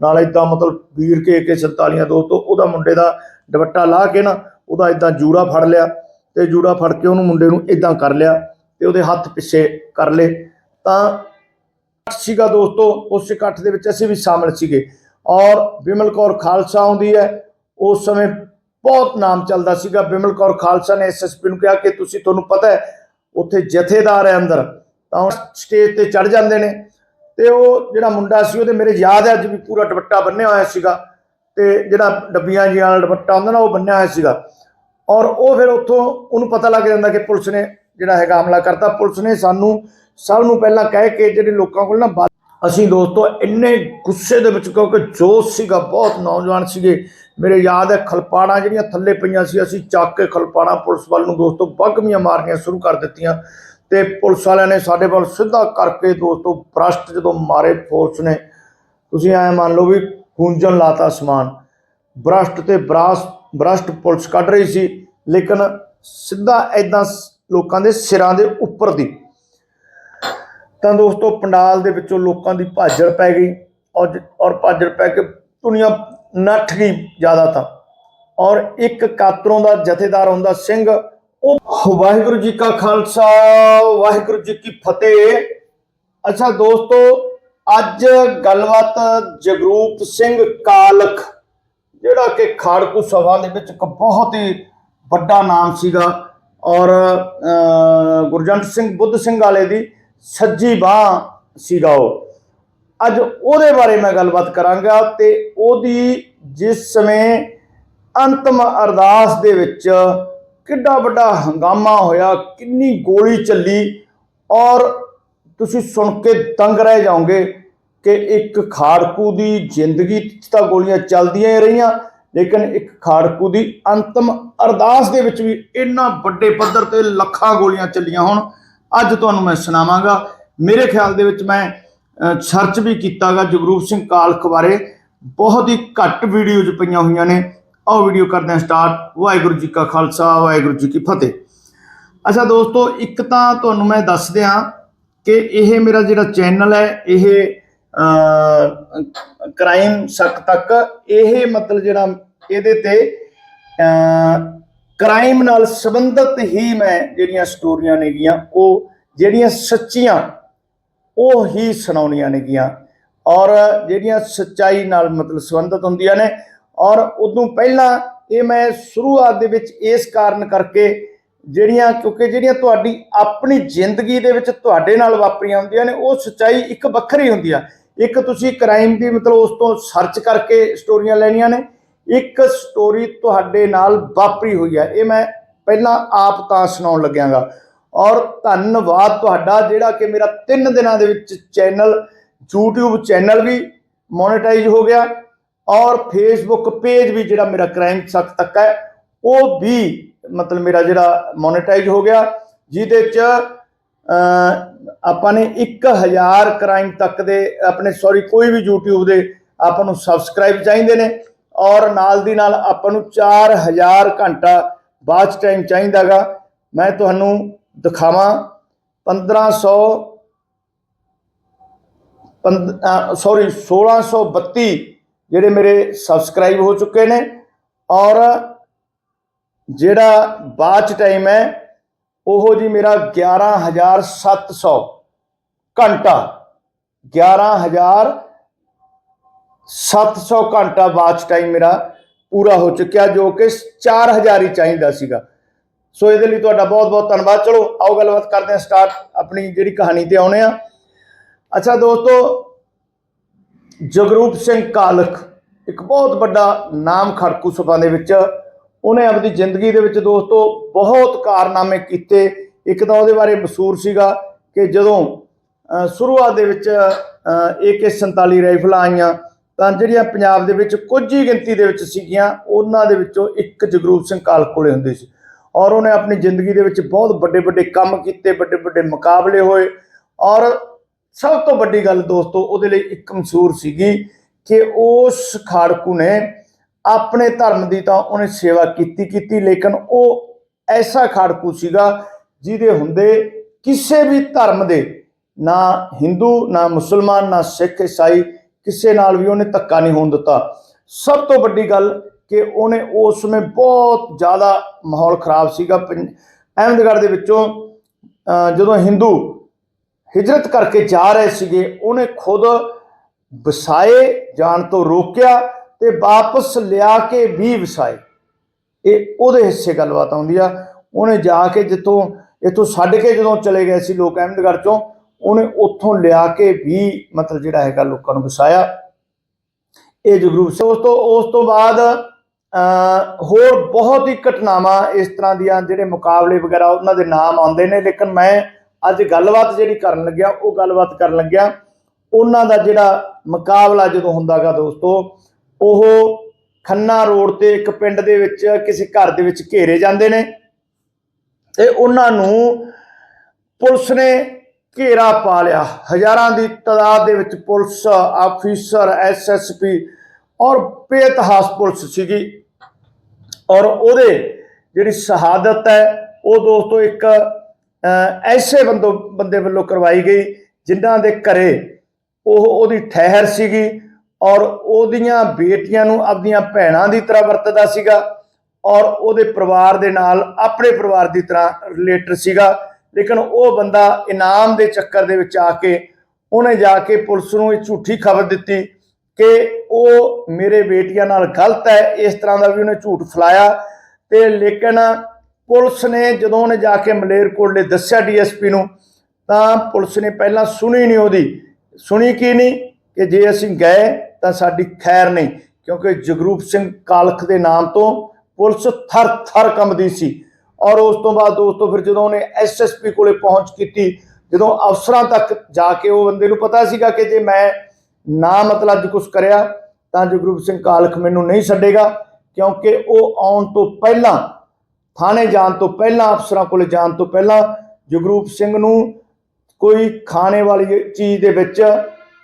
ਨਾਲ ਇਦਾਂ ਮਤਲਬ ਵੀਰ ਕੇ ਕੇ 47 ਦੋਸਤੋ ਉਹਦਾ ਮੁੰਡੇ ਦਾ ਦੁਪੱਟਾ ਲਾਹ ਕੇ ਨਾ ਉਹਦਾ ਇਦਾਂ ਜੂੜਾ ਫੜ ਲਿਆ ਤੇ ਜੂੜਾ ਫੜ ਕੇ ਉਹਨੂੰ ਮੁੰਡੇ ਨੂੰ ਇਦਾਂ ਕਰ ਲਿਆ ਤੇ ਉਹਦੇ ਹੱਥ ਪਿੱਛੇ ਕਰ ਲਏ। ਤਾਂ ਸੀਗਾ ਦੋਸਤੋ, ਉਸ ਇਕੱਠ ਦੇ ਵਿੱਚ ਅਸੀਂ ਵੀ ਸ਼ਾਮਲ ਸੀਗੇ। ਔਰ ਬਿਮਲ ਕੌਰ ਖਾਲਸਾ ਆਉਂਦੀ ਹੈ, ਉਸ ਸਮੇਂ ਬਹੁਤ ਨਾਮ ਚੱਲਦਾ ਸੀਗਾ। ਬਿਮਲ ਕੌਰ ਖਾਲਸਾ ਨੇ ਐਸਐਸਪੀ ਨੂੰ ਕਿਹਾ ਕਿ ਤੁਸੀਂ ਤੁਹਾਨੂੰ ਪਤਾ ਹੈ, ਉੱਥੇ ਜਥੇਦਾਰ ਹੈ ਅੰਦਰ, ਤਾਂ ਉਹ ਸਟੇਜ ਤੇ ਚੜ ਜਾਂਦੇ ਨੇ। ਤੇ ਉਹ ਜਿਹੜਾ ਮੁੰਡਾ ਸੀ ਉਹਦੇ ਮੇਰੇ ਯਾਦ ਹੈ, ਅੱਜ ਵੀ ਪੂਰਾ ਦੁਪੱਟਾ ਬੰਨਿਆ ਹੋਇਆ ਸੀਗਾ। ਤੇ ਜਿਹੜਾ ਡੱਬੀਆਂ ਜੀਆਂ ਵਾਲਾ ਦੁਪੱਟਾ ਹੁੰਦਾ ਨਾ, ਉਹ ਬੰਨਿਆ ਹੋਇਆ ਸੀਗਾ। ਔਰ ਉਹ ਫਿਰ ਉੱਥੋਂ ਉਹਨੂੰ ਪਤਾ ਲੱਗ ਜਾਂਦਾ ਕਿ ਪੁਲਿਸ ਨੇ ਜਿਹੜਾ ਹੈਗਾ ਹਮਲਾ ਕਰਤਾ। ਪੁਲਿਸ ਨੇ ਸਾਨੂੰ ਸਭ ਨੂੰ ਪਹਿਲਾਂ ਕਹਿ ਕੇ ਜਿਹੜੇ ਲੋਕਾਂ ਕੋਲ ਨਾ ਬਾ- ਅਸੀਂ ਦੋਸਤੋ, ਇੰਨੇ ਗੁੱਸੇ ਦੇ ਵਿੱਚ ਕਿਉਂਕਿ ਜੋਸ਼ ਸੀਗਾ, ਬਹੁਤ ਨੌਜਵਾਨ ਸੀਗੇ। ਮੇਰੇ ਯਾਦ ਹੈ, ਖਲਪਾੜਾਂ ਜਿਹੜੀਆਂ ਥੱਲੇ ਪਈਆਂ ਸੀ, ਅਸੀਂ ਚੱਕ ਕੇ ਖਲਪਾੜਾਂ ਪੁਲਿਸ ਵੱਲ ਨੂੰ ਦੋਸਤੋ, ਬਗਮੀਆਂ ਮਾਰਨੀਆਂ ਸ਼ੁਰੂ ਕਰ ਦਿੱਤੀਆਂ। ਤੇ ਪੁਲਿਸ ਵਾਲਿਆਂ ਨੇ ਸਾਡੇ ਵੱਲ ਸਿੱਧਾ ਕਰਕੇ ਦੋਸਤੋ ਬ੍ਰਸ਼ਟ ਜਦੋਂ ਮਾਰੇ ਫੋਰਸ ਨੇ, ਤੁਸੀਂ ਐ ਮੰਨ ਲਓ ਵੀ ਗੂੰਜਣ ਲਾਤਾ ਸਮਾਨ। ਬ੍ਰਸ਼ਟ ਤੇ ਬਰਾਸ ਬ੍ਰਸ਼ਟ ਪੁਲਿਸ ਕੱਢ ਰਹੀ ਸੀ, ਲੇਕਿਨ ਸਿੱਧਾ ਐਦਾਂ ਲੋਕਾਂ ਦੇ ਸਿਰਾਂ ਦੇ ਉੱਪਰ ਦੀ। ਤਾਂ ਦੋਸਤੋ ਪੰਡਾਲ ਦੇ ਵਿੱਚੋਂ ਲੋਕਾਂ ਦੀ ਭਾਜੜ ਪੈ ਗਈ ਔਰ ਔਰ ਭਾਜੜ ਪੈ ਕੇ ਦੁਨੀਆ ਨੱਠ ਗਈ ਜ਼ਿਆਦਾ ਤਾਂ। ਔਰ ਇੱਕ ਕਾਤਰੋਂ ਦਾ ਜਥੇਦਾਰ ਹੁੰਦਾ ਸਿੰਘ ਉਹ ਵਾਹਿਗੁਰੂ ਜੀ ਕਾ ਖਾਲਸਾ ਵਾਹਿਗੁਰੂ ਜੀ ਕੀ ਫਤਿਹ। ਅੱਛਾ ਦੋਸਤੋ ਅੱਜ ਗੱਲਬਾਤ ਜਗਰੂਪ ਸਿੰਘ ਕਾਲਖ ਜਿਹੜਾ ਕਿ ਖਾੜਕੂ ਸਭਾ ਦੇ ਵਿੱਚ ਇੱਕ ਬਹੁਤ ਹੀ ਵੱਡਾ ਨਾਮ ਸੀਗਾ ਔਰ ਅਹ, ਗੁਰਜੰਟ ਸਿੰਘ ਬੁੱਧ ਸਿੰਘ ਵਾਲੇ ਦੀ ਸੱਜੀ ਬਾਹ ਸੀਗਾ ਉਹ। ਅੱਜ ਉਹਦੇ ਬਾਰੇ ਮੈਂ ਗੱਲਬਾਤ ਕਰਾਂਗਾ ਤੇ ਉਹਦੀ ਜਿਸ ਸਮੇਂ ਅੰਤਮ ਅਰਦਾਸ ਦੇ ਵਿੱਚ ਕਿੱਡਾ ਵੱਡਾ ਹੰਗਾਮਾ ਹੋਇਆ, ਕਿੰਨੀ ਗੋਲੀ ਚੱਲੀ ਔਰ ਤੁਸੀਂ ਸੁਣ ਕੇ ਦੰਗ ਰਹਿ ਜਾਓਗੇ ਕਿ ਇੱਕ ਖਾੜਕੂ ਦੀ ਜ਼ਿੰਦਗੀ 'ਚ ਤਾਂ ਗੋਲੀਆਂ ਚੱਲਦੀਆਂ ਹੀ ਰਹੀਆਂ, ਲੇਕਿਨ ਇੱਕ ਖਾੜਕੂ ਦੀ ਅੰਤਮ ਅਰਦਾਸ ਦੇ ਵਿੱਚ ਵੀ ਇੰਨਾ ਵੱਡੇ ਪੱਧਰ ਤੇ ਲੱਖਾਂ ਗੋਲੀਆਂ ਚੱਲੀਆਂ ਹੁਣ, ਅੱਜ ਤੁਹਾਨੂੰ ਮੈਂ ਸੁਣਾਵਾਂਗਾ। ਮੇਰੇ ਖਿਆਲ ਦੇ ਵਿੱਚ ਮੈਂ ਸਰਚ ਵੀ ਕੀਤਾਗਾ ਜਗਰੂਪ ਸਿੰਘ ਕਾਲਖ ਬਾਰੇ, ਬਹੁਤ ਹੀ ਘੱਟ ਵੀਡੀਓਜ਼ ਪਈਆਂ ਹੋਈਆਂ ਨੇ ਆਓ ਵੀਡੀਓ ਕਰਦੇ ਹਾਂ ਸਟਾਰਟ ਵਾਹਿਗੁਰੂ ਜੀ ਕਾ ਖਾਲਸਾ, ਵਾਹਿਗੁਰੂ ਜੀ ਕੀ ਫਤਿਹ। ਅੱਛਾ ਦੋਸਤੋ, ਇੱਕ ਤਾਂ ਤੁਹਾਨੂੰ ਮੈਂ ਦੱਸ ਦਿਆਂ ਕਿ ਇਹ ਮੇਰਾ ਜਿਹੜਾ ਚੈਨਲ ਹੈ, ਇਹ ਕ੍ਰਾਈਮ ਸਕ ਤੱਕ ਇਹ ਮਤਲਬ ਜਿਹੜਾ ਇਹਦੇ ਤੇ ਕ੍ਰਾਈਮ ਨਾਲ ਸੰਬੰਧਿਤ ਹੀ ਮੈਂ ਜਿਹੜੀਆਂ ਸਟੋਰੀਆਂ ਨੇਗੀਆਂ, ਉਹ ਜਿਹੜੀਆਂ ਸੱਚੀਆਂ, ਉਹ ਹੀ ਸੁਣਾਉਣੀਆਂ ਨੇਗੀਆਂ। ਔਰ ਜਿਹੜੀਆਂ ਸੱਚਾਈ ਨਾਲ ਮਤਲਬ ਸੰਬੰਧਿਤ ਹੁੰਦੀਆਂ ਨੇ ਔਰ ਉਦੋਂ ਪਹਿਲਾਂ ਇਹ ਮੈਂ ਸ਼ੁਰੂਆਤ ਦੇ ਵਿੱਚ ਇਸ ਕਾਰਨ ਕਰਕੇ ਜਿਹੜੀਆਂ, ਕਿਉਂਕਿ ਜਿਹੜੀਆਂ ਤੁਹਾਡੀ ਆਪਣੀ ਜ਼ਿੰਦਗੀ ਦੇ ਵਿੱਚ ਤੁਹਾਡੇ ਨਾਲ ਵਾਪਰੀਆਂ ਹੁੰਦੀਆਂ ਨੇ, ਉਹ ਸੱਚਾਈ ਇੱਕ ਵੱਖਰੀ ਹੁੰਦੀ ਆ। ਇੱਕ ਤੁਸੀਂ ਕ੍ਰਾਈਮ ਦੀ ਮਤਲਬ ਉਸ ਤੋਂ ਸਰਚ ਕਰਕੇ ਸਟੋਰੀਆਂ ਲੈਣੀਆਂ ਨੇ, ਇੱਕ ਸਟੋਰੀ ਤੁਹਾਡੇ ਨਾਲ ਵਾਪਰੀ ਹੋਈ ਆ। ਇਹ ਮੈਂ ਪਹਿਲਾਂ ਆਪ ਤਾਂ ਸੁਣਾਉਣ ਲੱਗਿਆਗਾ। ਔਰ ਧੰਨਵਾਦ ਤੁਹਾਡਾ, ਜਿਹੜਾ ਕਿ ਮੇਰਾ 3 ਦਿਨਾਂ ਦੇ ਵਿੱਚ ਚੈਨਲ YouTube ਚੈਨਲ ਵੀ ਮੋਨੇਟਾਈਜ਼ ਹੋ ਗਿਆ। ਔਰ ਫੇਸਬੁੱਕ ਪੇਜ ਵੀ ਜਿਹੜਾ ਮੇਰਾ ਕ੍ਰਾਈਮ ਸਕ ਤੱਕ ਹੈ, ਉਹ ਵੀ ਮਤਲਬ ਮੇਰਾ ਜਿਹੜਾ ਮੋਨੇਟਾਈਜ਼ ਹੋ ਗਿਆ, ਜਿਹਦੇ ਚ ਆਪਾਂ ਨੇ 1000 ਕ੍ਰਾਈਮ ਤੱਕ ਦੇ ਆਪਣੇ ਸੌਰੀ ਕੋਈ ਵੀ YouTube ਦੇ ਆਪਾਂ ਨੂੰ ਸਬਸਕ੍ਰਾਈਬ ਚਾਹੀਦੇ ਨੇ ਔਰ ਨਾਲ ਦੀ ਨਾਲ ਆਪਾਂ ਨੂੰ 4000 ਘੰਟਾ ਵਾਚ ਟਾਈਮ ਚਾਹੀਦਾਗਾ ਮੈਂ ਤੁਹਾਨੂੰ ਦਿਖਾਵਾਂ 1500 ਸੌਰੀ 1632 ਜਿਹੜੇ ਮੇਰੇ ਸਬਸਕ੍ਰਾਈਬ ਹੋ ਚੁੱਕੇ ਨੇ ਔਰ ਜਿਹੜਾ ਬਾਚ ਟਾਈਮ ਹੈ, ਉਹ ਜੀ ਮੇਰਾ 11700 ਘੰਟਾ 11700 ਘੰਟਾ ਬਾਚ ਟਾਈਮ ਮੇਰਾ ਪੂਰਾ ਹੋ ਚੁੱਕਿਆ, ਜੋ ਕਿ 4000 ਹੀ ਚਾਹੀਦਾ ਸੀਗਾ। ਸੋ ਇਹਦੇ ਲਈ ਤੁਹਾਡਾ ਬਹੁਤ ਬਹੁਤ ਧੰਨਵਾਦ। ਚਲੋ ਆਓ ਗੱਲਬਾਤ ਕਰਦੇ ਹਾਂ ਸਟਾਰਟ ਆਪਣੀ ਜਿਹੜੀ ਕਹਾਣੀ ਤੇ ਆਉਣੇ ਆ ਅੱਛਾ ਦੋਸਤੋ ਜਗਰੂਪ ਸਿੰਘ ਕਾਲਖ, ਇੱਕ ਬਹੁਤ ਵੱਡਾ ਨਾਮ ਖੜਕੂ ਸਭਾ ਦੇ ਵਿੱਚ, ਉਹਨੇ ਆਪਣੀ ਜ਼ਿੰਦਗੀ ਦੇ ਵਿੱਚ ਦੋਸਤੋ ਬਹੁਤ ਕਾਰਨਾਮੇ ਕੀਤੇ। ਇੱਕ ਤਾਂ ਉਹਦੇ ਬਾਰੇ ਮਸੂਰ ਸੀਗਾ ਕਿ ਜਦੋਂ ਸ਼ੁਰੂਆਤ ਦੇ ਵਿੱਚ AK47 ਰਾਈਫਲਾਂ ਆਈਆਂ, ਤਾਂ ਜਿਹੜੀਆਂ ਪੰਜਾਬ ਦੇ ਵਿੱਚ ਕੁਝ ਹੀ ਗਿਣਤੀ ਦੇ ਵਿੱਚ ਸੀਗੀਆਂ, ਉਹਨਾਂ ਦੇ ਵਿੱਚੋਂ ਇੱਕ ਜਗਰੂਪ ਸਿੰਘ ਕਾਲਖ ਕੋਲੇ ਹੁੰਦੇ ਸੀ। ਔਰ ਉਹਨੇ ਆਪਣੀ ਜ਼ਿੰਦਗੀ ਦੇ ਵਿੱਚ ਬਹੁਤ ਵੱਡੇ ਵੱਡੇ ਕੰਮ ਕੀਤੇ ਵੱਡੇ ਵੱਡੇ ਮੁਕਾਬਲੇ ਹੋਏ। ਔਰ ਸਭ ਤੋਂ ਵੱਡੀ ਗੱਲ ਦੋਸਤੋ, ਉਹਦੇ ਲਈ ਇੱਕ ਮਸ਼ਹੂਰ ਸੀਗੀ ਕਿ ਉਸ ਖਾੜਕੂ ਨੇ ਆਪਣੇ ਧਰਮ ਦੀ ਤਾਂ ਉਹਨੇ ਸੇਵਾ ਕੀਤੀ ਕੀਤੀ, ਲੇਕਿਨ ਉਹ ਐਸਾ ਖਾੜਕੂ ਸੀਗਾ ਜਿਹਦੇ ਹੁੰਦੇ ਕਿਸੇ ਵੀ ਧਰਮ ਦੇ, ਨਾ ਹਿੰਦੂ, ਨਾ ਮੁਸਲਮਾਨ, ਨਾ ਸਿੱਖ, ਈਸਾਈ, ਕਿਸੇ ਨਾਲ ਵੀ ਉਹਨੇ ਧੱਕਾ ਨਹੀਂ ਹੋਣ ਦਿੱਤਾ। ਸਭ ਤੋਂ ਵੱਡੀ ਗੱਲ ਕਿ ਉਹਨੇ ਉਸ ਸਮੇਂ ਬਹੁਤ ਜ਼ਿਆਦਾ ਮਾਹੌਲ ਖਰਾਬ ਸੀਗਾ ਪੰ- ਅਹਿਮਦਗੜ੍ਹ ਦੇ ਵਿੱਚੋਂ, ਅਹ ਜਦੋਂ ਹਿੰਦੂ ਹਿਜਰਤ ਕਰਕੇ ਜਾ ਰਹੇ ਸੀਗੇ ਉਹਨੇ ਖੁਦ ਵਸਾਏ ਜਾਣ ਤੋਂ ਰੋਕਿਆ ਤੇ ਵਾਪਸ ਲਿਆ ਕੇ ਵੀ ਵਸਾਏ। ਇਹ ਉਹਦੇ ਹਿੱਸੇ ਗੱਲਬਾਤ ਆਉਂਦੀ ਆ। ਉਹਨੇ ਜਾ ਕੇ ਜਿੱਥੋਂ ਇੱਥੋਂ ਛੱਡ ਕੇ ਜਦੋਂ ਚਲੇ ਗਏ ਸੀ ਲੋਕ ਅਹਿਮਦਗੜ੍ਹ ਚੋਂ ਉਹਨੇ ਉੱਥੋਂ ਲਿਆ ਕੇ ਵੀ ਮਤਲਬ ਜਿਹੜਾ ਹੈਗਾ ਲੋਕਾਂ ਨੂੰ ਵਸਾਇਆ। ਇਹ ਜਗਰੂਪ ਸਿੰਘ ਉਸ ਤੋਂ ਉਸ ਤੋਂ ਬਾਅਦ ਅਹ, ਹੋਰ ਬਹੁਤ ਹੀ ਘਟਨਾਵਾਂ ਇਸ ਤਰ੍ਹਾਂ ਦੀਆਂ ਜਿਹੜੇ ਮੁਕਾਬਲੇ ਵਗੈਰਾ ਉਹਨਾਂ ਦੇ ਨਾਮ ਆਉਂਦੇ ਨੇ ਲੇਕਿਨ ਮੈਂ ਅੱਜ ਗੱਲਬਾਤ ਜਿਹੜੀ ਕਰਨ ਲੱਗਿਆ, ਉਹ ਗੱਲਬਾਤ ਕਰਨ ਲੱਗਿਆ। ਉਹਨਾਂ ਦਾ ਜਿਹੜਾ ਮੁਕਾਬਲਾ ਜਦੋਂ ਹੁੰਦਾਗਾ ਦੋਸਤੋ, ਉਹ ਖੰਨਾ ਰੋਡ ਤੇ ਇੱਕ ਪਿੰਡ ਦੇ ਵਿੱਚ, ਕਿਸੇ ਘਰ ਦੇ ਵਿੱਚ ਘੇਰੇ ਜਾਂਦੇ ਨੇ। ਤੇ ਉਹਨਾਂ ਨੂੰ ਪੁਲਿਸ ਨੇ ਘੇਰਾ ਪਾ ਲਿਆ। ਹਜ਼ਾਰਾਂ ਦੀ ਤਾਦਾਦ ਦੇ ਵਿੱਚ ਪੁਲਿਸ ਆਫੀਸਰ ਐਸਐਸਪੀ ਔਰ ਬੇਤਹਾਸ ਪੁਲਿਸ ਸੀਗੀ। ਔਰ ਉਹਦੇ ਜਿਹੜੀ ਸ਼ਹਾਦਤ ਹੈ, ਉਹ ਦੋਸਤੋ ਇੱਕ ਐਸੇ ਬੰਦੋ ਬੰਦੇ ਵੱਲੋਂ ਕਰਵਾਈ ਗਈ, ਜਿਨ੍ਹਾਂ ਦੇ ਘਰੇ ਉਹ ਉਹਦੀ ਠਹਿਰ ਸੀਗੀ ਔਰ ਉਹਦੀਆਂ ਬੇਟੀਆਂ ਨੂੰ ਆਪਣੀਆਂ ਭੈਣਾਂ ਦੀ ਤਰ੍ਹਾਂ ਵਰਤਦਾ ਸੀਗਾ ਔਰ ਉਹਦੇ ਪਰਿਵਾਰ ਦੇ ਨਾਲ ਆਪਣੇ ਪਰਿਵਾਰ ਦੀ ਤਰ੍ਹਾਂ ਰਿਲੇਟਡ ਸੀਗਾ। ਲੇਕਿਨ ਉਹ ਬੰਦਾ ਇਨਾਮ ਦੇ ਚੱਕਰ ਦੇ ਵਿੱਚ ਆ ਕੇ ਉਹਨੇ ਜਾ ਕੇ ਪੁਲਿਸ ਨੂੰ ਇਹ ਝੂਠੀ ਖਬਰ ਦਿੱਤੀ ਕਿ ਉਹ ਮੇਰੇ ਬੇਟੀਆਂ ਨਾਲ ਗਲਤ ਹੈ, ਇਸ ਤਰ੍ਹਾਂ ਦਾ ਵੀ ਉਹਨੇ ਝੂਠ ਫਲਾਇਆ ਤੇ ਲੇਕਿਨ ਪੁਲਿਸ ਨੇ ਜਦੋਂ ਉਹਨੇ ਜਾ ਕੇ ਮਲੇਰਕੋਟਲੇ ਦੱਸਿਆ ਡੀਐਸਪੀ ਨੂੰ, ਤਾਂ ਪੁਲਿਸ ਨੇ ਪਹਿਲਾਂ ਸੁਣੀ ਨਹੀਂ ਉਹਦੀ। ਸੁਣੀ ਕੀ ਨਹੀਂ? ਕਿ ਜੇ ਅਸੀਂ ਗਏ, ਤਾਂ ਸਾਡੀ ਖੈਰ ਨਹੀਂ। ਕਿਉਂਕਿ ਜਗਰੂਪ ਸਿੰਘ ਕਾਲਖ ਦੇ ਨਾਮ ਤੋਂ ਪੁਲਿਸ ਥਰ ਥਰ ਕੰਬਦੀ ਸੀ। ਔਰ ਉਸ ਤੋਂ ਬਾਅਦ ਦੋਸਤੋ, ਫਿਰ ਜਦੋਂ ਉਹਨੇ ਐਸਐਸਪੀ ਕੋਲੇ ਪਹੁੰਚ ਕੀਤੀ, ਜਦੋਂ ਅਫਸਰਾਂ ਤੱਕ ਜਾ ਕੇ ਉਹ ਬੰਦੇ ਨੂੰ ਪਤਾ ਸੀਗਾ ਕਿ ਜੇ ਮੈਂ ਨਾ ਮਤਲਬ ਅੱਜ ਕੁਝ ਕਰਿਆ, ਤਾਂ ਜਗਰੂਪ ਸਿੰਘ ਕਾਲਖ ਮੈਨੂੰ ਨਹੀਂ ਛੱਡੇਗਾ, ਕਿਉਂਕਿ ਉਹ ਆਉਣ ਤੋਂ ਪਹਿਲਾਂ ਥਾਣੇ ਜਾਣ ਤੋਂ ਪਹਿਲਾਂ, ਅਫਸਰਾਂ ਕੋਲ ਜਾਣ ਤੋਂ ਪਹਿਲਾਂ ਜਗਰੂਪ ਸਿੰਘ ਨੂੰ ਕੋਈ ਖਾਣੇ ਵਾਲੀ ਚੀਜ਼ ਦੇ ਵਿੱਚ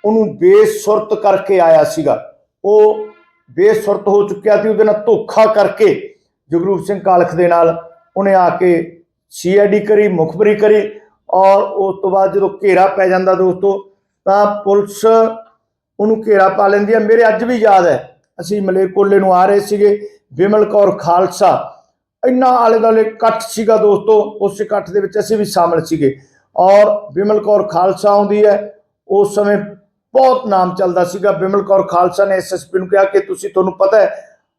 ਉਹਨੂੰ ਬੇਸੁਰਤ ਕਰਕੇ ਆਇਆ ਸੀਗਾ। ਉਹ ਬੇਸੁਰਤ ਹੋ ਚੁੱਕਿਆ ਸੀ, ਉਹਦੇ ਨਾਲ ਧੋਖਾ ਕਰਕੇ ਜਗਰੂਪ ਸਿੰਘ ਕਾਲਖ ਦੇ ਨਾਲ ਉਹਨੇ ਆ ਕੇ ਸੀਆਈਡੀ ਕਰੀ, ਮੁਖਬਰੀ ਕਰੀ ਔਰ ਉਸ ਤੋਂ ਬਾਅਦ ਜਦੋਂ ਘੇਰਾ ਪੈ ਜਾਂਦਾ ਦੋਸਤੋ, ਤਾਂ ਪੁਲਿਸ ਉਹਨੂੰ ਘੇਰਾ ਪਾ ਲੈਂਦੀ ਹੈ। ਮੇਰੇ ਅੱਜ ਵੀ ਯਾਦ ਹੈ, ਅਸੀਂ ਮਲੇਰਕੋਟਲੇ ਨੂੰ ਆ ਰਹੇ ਸੀਗੇ ਵਿਮਲ ਕੌਰ ਖਾਲਸਾ ਇੰਨਾ ਆਲੇ ਦੁਆਲੇ ਇਕੱਠ ਸੀਗਾ ਦੋਸਤੋ, ਉਸ ਇਕੱਠ ਦੇ ਵਿੱਚ ਅਸੀਂ ਵੀ ਸ਼ਾਮਲ ਸੀਗੇ। ਔਰ ਬਿਮਲ ਕੌਰ ਖਾਲਸਾ ਆਉਂਦੀ ਹੈ, ਉਸ ਸਮੇਂ ਬਹੁਤ ਨਾਮ ਚੱਲਦਾ ਸੀਗਾ। ਬਿਮਲ ਕੌਰ ਖਾਲਸਾ ਨੇ ਐਸਐਸਪੀ ਨੂੰ ਕਿਹਾ ਕਿ ਤੁਸੀਂ ਤੁਹਾਨੂੰ ਪਤਾ ਹੈ,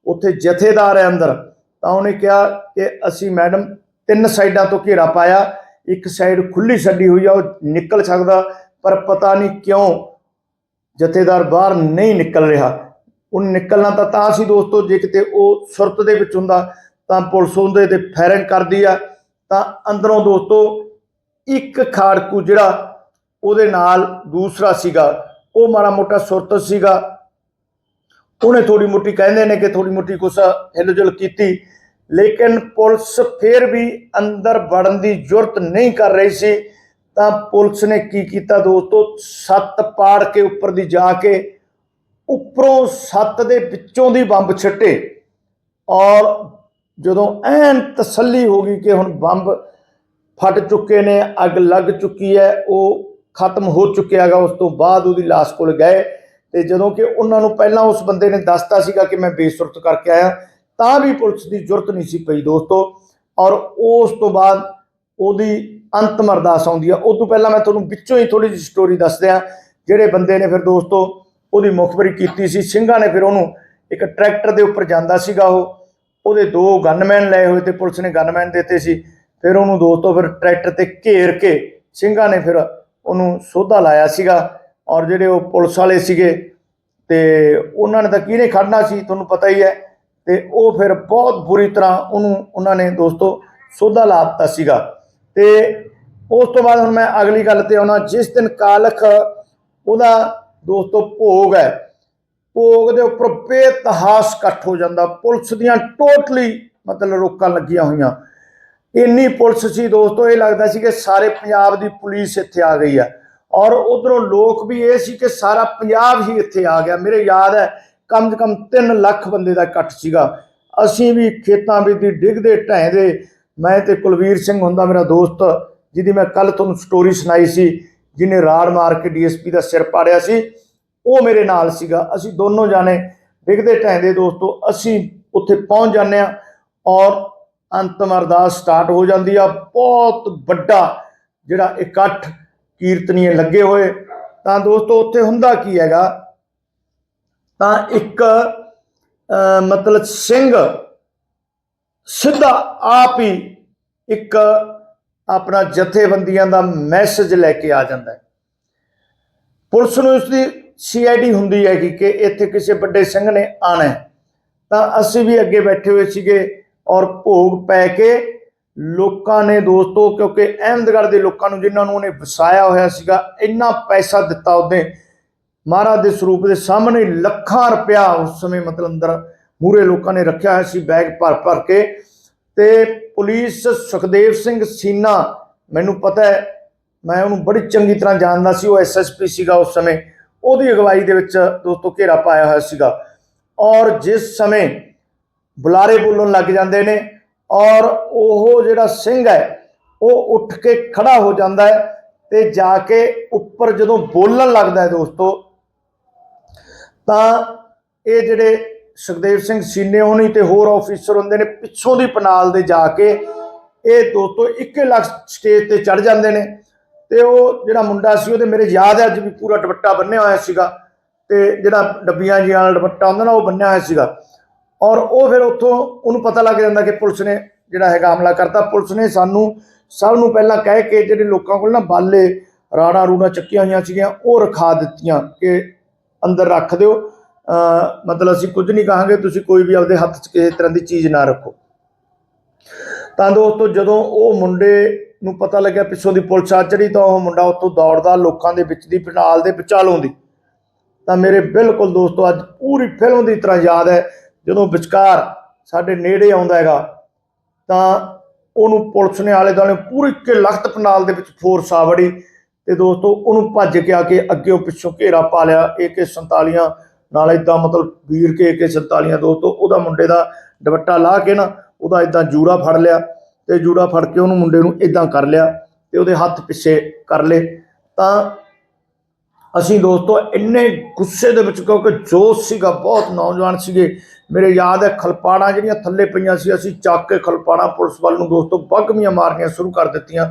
ਉੱਥੇ ਜਥੇਦਾਰ ਹੈ ਅੰਦਰ। ਤਾਂ ਉਹਨੇ ਕਿਹਾ ਕਿ ਅਸੀਂ ਮੈਡਮ ਤਿੰਨ ਸਾਈਡਾਂ ਤੋਂ ਘੇਰਾ ਪਾਇਆ, ਇੱਕ ਸਾਈਡ ਖੁੱਲੀ ਛੱਡੀ ਹੋਈ ਆ, ਉਹ ਨਿਕਲ ਸਕਦਾ, ਪਰ ਪਤਾ ਨਹੀਂ ਕਿਉਂ ਜਥੇਦਾਰ ਬਾਹਰ ਨਹੀਂ ਨਿਕਲ ਰਿਹਾ। ਉਹ ਨਿਕਲਣਾ ਤਾਂ ਤਾਂ ਸੀ ਦੋਸਤੋ, ਜੇ ਕਿਤੇ ਉਹ ਸੁਰਤ ਦੇ ਵਿੱਚ ਹੁੰਦਾ ਤਾਂ ਪੁਲਿਸ ਉਹਦੇ ਤੇ ਫਾਇਰਿੰਗ ਕਰਦੀ ਆ। ਤਾਂ ਅੰਦਰੋਂ ਦੋਸਤੋ, ਇੱਕ ਖਾੜਕੂ ਜਿਹੜਾ ਉਹਦੇ ਨਾਲ ਦੂਸਰਾ ਸੀਗਾ, ਉਹ ਮਾੜਾ ਮੋਟਾ ਸੁਰਤ ਸੀਗਾ। ਉਹਨੇ ਥੋੜੀ ਮੋਟੀ ਕਹਿੰਦੇ ਨੇ ਕਿ ਥੋੜੀ ਮੋਟੀ ਕੁਛ ਹਿਲਜੁਲ ਕੀਤੀ, ਲੇਕਿਨ ਪੁਲਿਸ ਫਿਰ ਵੀ ਅੰਦਰ ਵੜਨ ਦੀ ਜ਼ਰੂਰਤ ਨਹੀਂ ਕਰ ਰਹੀ ਸੀ। ਤਾਂ ਪੁਲਿਸ ਨੇ ਕੀ ਕੀਤਾ ਦੋਸਤੋ, ਸੱਤ ਪਾੜ ਕੇ ਉੱਪਰ ਦੀ ਜਾ ਕੇ ਉੱਪਰੋਂ ਸੱਤ ਦੇ ਵਿੱਚੋਂ ਦੀ ਬੰਬ ਛੱਟੇ ਔਰ ਜਦੋਂ ਐਨ ਤਸੱਲੀ ਹੋ ਗਈ ਕਿ ਹੁਣ ਬੰਬ ਫਟ ਚੁੱਕੇ ਨੇ, ਅੱਗ ਲੱਗ ਚੁੱਕੀ ਹੈ, ਉਹ ਖਤਮ ਹੋ ਚੁੱਕਿਆ ਹੈਗਾ, ਉਸ ਤੋਂ ਬਾਅਦ ਉਹਦੀ ਲਾਸ਼ ਕੋਲ ਗਏ। ਤੇ ਜਦੋਂ ਕਿ ਉਹਨਾਂ ਨੂੰ ਪਹਿਲਾਂ ਉਸ ਬੰਦੇ ਨੇ ਦੱਸਤਾ ਸੀਗਾ ਕਿ ਮੈਂ ਬੇਸੁਰਤ ਕਰਕੇ ਆਇਆ, ਤਾਂ ਵੀ ਪੁਲਿਸ ਦੀ ਜ਼ਰੂਰਤ ਨਹੀਂ ਸੀ ਪਈ ਦੋਸਤੋ। ਔਰ ਉਸ ਤੋਂ ਬਾਅਦ ਉਹਦੀ ਅੰਤਮ ਅਰਦਾਸ ਆਉਂਦੀ ਆ। ਉਸ ਤੋਂ ਪਹਿਲਾਂ ਮੈਂ ਤੁਹਾਨੂੰ ਵਿੱਚੋਂ ਹੀ ਥੋੜੀ ਜਿਹੀ ਸਟੋਰੀ ਦੱਸ ਦਿਆਂ, ਜਿਹੜੇ ਬੰਦੇ ਨੇ ਫਿਰ ਦੋਸਤੋ ਉਹਦੀ ਮੁਖਬਰੀ ਕੀਤੀ ਸੀ। ਸਿੰਘਾਂ ਨੇ ਫਿਰ ਉਹਨੂੰ ਇੱਕ ਟਰੈਕਟਰ ਦੇ ਉੱਪਰ ਜਾਂਦਾ ਸੀਗਾ ਉਹ। ਉਹਦੇ ਦੋ ਗਨਮੈਨ ਲਏ ਹੋਏ ਤੇ ਪੁਲਿਸ ਨੇ ਗਨਮੈਨ ਦਿੱਤੇ ਸੀ। ਫਿਰ ਉਹਨੂੰ ਦੋਸਤੋ ਫਿਰ ਟਰੈਕਟਰ ਤੇ ਘੇਰ ਕੇ ਸਿੰਘਾਂ ਨੇ ਫਿਰ ਉਹਨੂੰ ਸੋਧਾ ਲਾਇਆ ਸੀਗਾ ਔਰ ਜਿਹੜੇ ਉਹ ਪੁਲਿਸ ਵਾਲੇ ਸੀਗੇ ਤੇ ਉਹਨਾਂ ਨੇ ਤਾਂ ਕਿਹਨੇ ਖੜਨਾ ਸੀ ਤੁਹਾਨੂੰ ਪਤਾ ਹੀ ਹੈ ਤੇ ਉਹ ਫਿਰ ਬਹੁਤ ਬੁਰੀ ਤਰ੍ਹਾਂ ਉਹਨੂੰ ਉਹਨਾਂ ਨੇ ਦੋਸਤੋ ਸੋਧਾ ਲਾ ਦਿੱਤਾ ਸੀਗਾ। ਤੇ ਉਸ ਤੋਂ ਬਾਅਦ ਹੁਣ ਮੈਂ ਅਗਲੀ ਗੱਲ ਤੇ ਆਉਣਾ। ਜਿਸ ਦਿਨ ਕਾਲਖ ਉਹਦਾ ਦੋਸਤੋ ਭੋਗ ਹੈ ਭੋਗ ਦੇ ਉੱਪਰ ਬੇਤਹਾਸ ਇਕੱਠ ਹੋ ਜਾਂਦਾ। ਪੁਲਿਸ ਦੀਆਂ ਟੋਟਲੀ ਮਤਲਬ ਰੋਕਾਂ ਲੱਗੀਆਂ ਹੋਈਆਂ। ਇੰਨੀ ਪੁਲਿਸ ਸੀ ਦੋਸਤੋ, ਇਹ ਲੱਗਦਾ ਸੀ ਕਿ ਸਾਰੇ ਪੰਜਾਬ ਦੀ ਪੁਲਿਸ ਇੱਥੇ ਆ ਗਈ ਆ। ਔਰ ਉਧਰੋਂ ਲੋਕ ਵੀ ਇਹ ਸੀ ਕਿ ਸਾਰਾ ਪੰਜਾਬ ਹੀ ਇੱਥੇ ਆ ਗਿਆ। ਮੇਰੇ ਯਾਦ ਹੈ, ਕਮ ਸੇ ਕਮ 3 ਲੱਖ ਬੰਦੇ ਦਾ ਇਕੱਠ ਸੀਗਾ। ਅਸੀਂ ਵੀ ਖੇਤਾਂ ਵਿੱਚ ਦੀ ਡਿੱਗਦੇ, ਢਹਿੰਦੇ। ਮੈਂ ਤੇ ਕੁਲਵੀਰ ਸਿੰਘ ਹੁੰਦਾ ਮੇਰਾ ਦੋਸਤ, ਜਿਹਦੀ ਮੈਂ ਕੱਲ ਤੁਹਾਨੂੰ ਸਟੋਰੀ ਸੁਣਾਈ ਸੀ, ਜਿਹਨੇ ਰਾੜ ਮਾਰ ਕੇ ਡੀਐਸਪੀ ਦਾ ਸਿਰ ਪਾੜਿਆ ਸੀ। ਉਹ ਮੇਰੇ ਨਾਲ ਸੀਗਾ। ਅਸੀਂ ਦੋਨੋਂ ਜਾਣੇ ਵਿਗਦੇ ਢਹਿੰਦੇ ਦੋਸਤੋ ਅਸੀਂ ਉੱਥੇ ਪਹੁੰਚ ਜਾਂਦੇ ਆ ਔਰ ਅੰਤਮ ਅਰਦਾਸ ਸਟਾਰਟ ਹੋ ਜਾਂਦੀ ਆ। ਬਹੁਤ ਵੱਡਾ ਜਿਹੜਾ ਇਕੱਠ ਕੀਰਤਨੀਏ ਲੱਗੇ ਹੋਏ। ਤਾਂ ਦੋਸਤੋ ਉੱਥੇ ਹੁੰਦਾ ਕੀ ਹੈਗਾ? ਤਾਂ ਇੱਕ ਅਹ, ਮਤਲਬ ਸਿੰਘ ਸਿੱਧਾ ਆਪ ਹੀ ਇੱਕ ਆਪਣਾ ਜਥੇਬੰਦੀਆਂ ਦਾ ਮੈਸੇਜ ਲੈ ਕੇ ਆ ਜਾਂਦਾ ਹੈ। ਪੁਲਿਸ ਨੂੰ ਇਸ ਦੀ ਸੀਆਈਡੀ ਹੁੰਦੀ ਹੈ ਕਿ ਇੱਥੇ ਕਿਸੇ ਵੱਡੇ ਸਿੰਘ ਨੇ ਆਣਾ ਤਾਂ ਅਸੀਂ ਵੀ ਅੱਗੇ ਬੈਠੇ ਹੋਏ ਸੀਗੇ ਔਰ ਭੋਗ ਪੈ ਕੇ ਲੋਕਾਂ ਨੇ ਦੋਸਤੋ, ਕਿਉਂਕਿ ਅਹਿਮਦਗੜ੍ਹ ਦੇ ਲੋਕਾਂ ਨੂੰ ਜਿਨ੍ਹਾਂ ਨੂੰ ਉਹਨੇ ਵਸਾਇਆ ਹੋਇਆ ਸੀਗਾ, ਇੰਨਾ ਪੈਸਾ ਦਿੱਤਾ ਉਹਨੇ ਮਹਾਰਾਜ ਦੇ ਸਰੂਪ ਦੇ ਸਾਹਮਣੇ ਲੱਖਾਂ ਰੁਪਇਆ ਉਸ ਸਮੇਂ ਮਤਲਬ ਅੰਦਰ ਮੂਰੇ ਲੋਕਾਂ ਨੇ ਰੱਖਿਆ ਹੋਇਆ ਸੀ, ਬੈਗ ਭਰ ਭਰ ਕੇ। ਤੇ ਪੁਲਿਸ ਸੁਖਦੇਵ ਸਿੰਘ ਸੀਨਾ, ਮੈਨੂੰ ਪਤਾ ਹੈ, ਮੈਂ ਉਹਨੂੰ ਬੜੀ ਚੰਗੀ ਤਰ੍ਹਾਂ ਜਾਣਦਾ ਸੀ, ਉਹ ਐਸਐਸਪੀ ਸੀਗਾ ਉਸ ਸਮੇਂ। ਉਹਦੀ ਅਗਵਾਈ ਦੇ ਵਿੱਚ ਦੋਸਤੋ ਘੇਰਾ ਪਾਇਆ ਹੋਇਆ ਸੀਗਾ। ਔਰ ਜਿਸ ਸਮੇਂ ਬੁਲਾਰੇ ਬੋਲਣ ਲੱਗ ਜਾਂਦੇ ਨੇ ਔਰ ਉਹ ਜਿਹੜਾ ਸਿੰਘ ਹੈ, ਉਹ ਉੱਠ ਕੇ ਖੜਾ ਹੋ ਜਾਂਦਾ ਹੈ ਤੇ ਜਾ ਕੇ ਉੱਪਰ ਜਦੋਂ ਬੋਲਣ ਲੱਗਦਾ ਹੈ ਦੋਸਤੋ, ਤਾਂ ਇਹ ਜਿਹੜੇ ਸੁਖਦੇਵ ਸਿੰਘ ਸੀਨੇ ਹੋਣੀ ਤੇ ਹੋਰ ਆਫੀਸਰ ਹੁੰਦੇ ਨੇ, ਪਿੱਛੋਂ ਦੀ ਪਨਾਲ ਦੇ ਜਾ ਕੇ ਇਹ ਦੋਸਤੋ ਇੱਕੇ ਲੱਖ ਸਟੇਜ ਤੇ ਚੜ ਜਾਂਦੇ ਨੇ। ਤੇ ਉਹ ਜਿਹੜਾ ਮੁੰਡਾ ਸੀ, ਉਹਦੇ ਮੇਰੇ ਯਾਦ ਹੈ, ਅੱਜ ਵੀ ਪੂਰਾ ਦੁਪੱਟਾ ਬੰਨਿਆ ਹੋਇਆ ਸੀਗਾ। ਤੇ ਜਿਹੜਾ ਡੱਬੀਆਂ ਜਿਹਾ ਵਾਲਾ ਦੁਪੱਟਾ ਹੁੰਦਾ ਨਾ, ਉਹ ਬੰਨਿਆ ਹੋਇਆ ਸੀਗਾ। ਔਰ ਉਹ ਫਿਰ ਉੱਥੋਂ ਉਹਨੂੰ ਪਤਾ ਲੱਗ ਜਾਂਦਾ ਕਿ ਪੁਲਿਸ ਨੇ ਜਿਹੜਾ ਹੈਗਾ ਹਮਲਾ ਕਰਤਾ। ਪੁਲਿਸ ਨੇ ਸਾਨੂੰ ਸਭ ਨੂੰ ਪਹਿਲਾਂ ਕਹਿ ਕੇ ਜਿਹੜੇ ਲੋਕਾਂ ਕੋਲ ਨਾ ਬਾਲੇ, ਰਾੜਾ ਰੂੜਾ ਚੱਕੀਆਂ ਹੋਈਆਂ ਸੀਗੀਆਂ, ਉਹ ਰਖਾ ਦਿੱਤੀਆਂ ਕਿ ਅੰਦਰ ਰੱਖ ਦਿਓ। ਅਹ ਮਤਲਬ ਅਸੀਂ ਕੁਝ ਨਹੀਂ ਕਹਾਂਗੇ, ਤੁਸੀਂ ਕੋਈ ਵੀ ਆਪਦੇ ਹੱਥ 'ਚ ਕਿਸੇ ਤਰ੍ਹਾਂ ਦੀ ਚੀਜ਼ ਨਾ ਰੱਖੋ। ਤਾਂ ਦੋਸਤੋ ਜਦੋਂ ਉਹ ਮੁੰਡੇ ਨੂੰ ਪਤਾ ਲੱਗਿਆ ਪਿੱਛੋਂ ਦੀ ਪੁਲਿਸ ਆ ਚੜੀ ਤਾਂ ਉਹ ਮੁੰਡਾ ਉੱਥੋਂ ਦੌੜਦਾ ਲੋਕਾਂ ਦੇ ਵਿੱਚ ਦੀ ਪਨਾਲ ਦੇ ਵਿਚਾਲੋਂ ਦੀ। ਤਾਂ ਮੇਰੇ ਬਿਲਕੁਲ ਦੋਸਤੋ, ਅੱਜ ਪੂਰੀ ਫਿਲਮ ਦੀ ਤਰ੍ਹਾਂ ਯਾਦ ਹੈ। ਜਦੋਂ ਵਿਚਕਾਰ ਸਾਡੇ ਨੇੜੇ ਆਉਂਦਾ ਹੈਗਾ, ਤਾਂ ਉਹਨੂੰ ਪੁਲਿਸ ਨੇ ਆਲੇ ਦੁਆਲੇ ਪੂਰੀ ਕਿ ਲਖਤ ਪੰਡਾਲ ਦੇ ਵਿੱਚ ਫੋਰਸ ਆ ਵੜੀ ਤੇ ਦੋਸਤੋ, ਉਹਨੂੰ ਭੱਜ ਕੇ ਆ ਕੇ ਅੱਗੇ ਪਿੱਛੋਂ ਘੇਰਾ ਪਾ ਲਿਆ। AK47 ਨਾਲ ਇਦਾਂ ਮਤਲਬ ਵੀਰ ਕੇ AK47 ਦੋਸਤੋ, ਉਹਦਾ ਮੁੰਡੇ ਦਾ ਦੁਪੱਟਾ ਲਾ ਕੇ ਨਾ ਉਹਦਾ ਇਦਾਂ ਜੂਰਾ ਫੜ ਲਿਆ। ਤੇ ਜੂੜਾ ਫੜ ਕੇ ਉਹਨੂੰ ਮੁੰਡੇ ਨੂੰ ਇਦਾਂ ਕਰ ਲਿਆ ਤੇ ਉਹਦੇ ਹੱਥ ਪਿੱਛੇ ਕਰ ਲਏ। ਤਾਂ ਅਸੀਂ ਦੋਸਤੋ ਇੰਨੇ ਗੁੱਸੇ ਦੇ ਵਿੱਚ ਕਿਉਂਕਿ ਜੋਸ਼ ਸੀਗਾ, ਬਹੁਤ ਨੌਜਵਾਨ ਸੀਗੇ। ਮੇਰੇ ਯਾਦ ਹੈ ਖਲਪਾੜਾਂ ਜਿਹੜੀਆਂ ਥੱਲੇ ਪਈਆਂ ਸੀ, ਅਸੀਂ ਚੱਕ ਕੇ ਖਲਪਾੜਾਂ ਪੁਲਿਸ ਵੱਲ ਨੂੰ ਦੋਸਤੋ ਬਗਮੀਆਂ ਮਾਰਨੀਆਂ ਸ਼ੁਰੂ ਕਰ ਦਿੱਤੀਆਂ।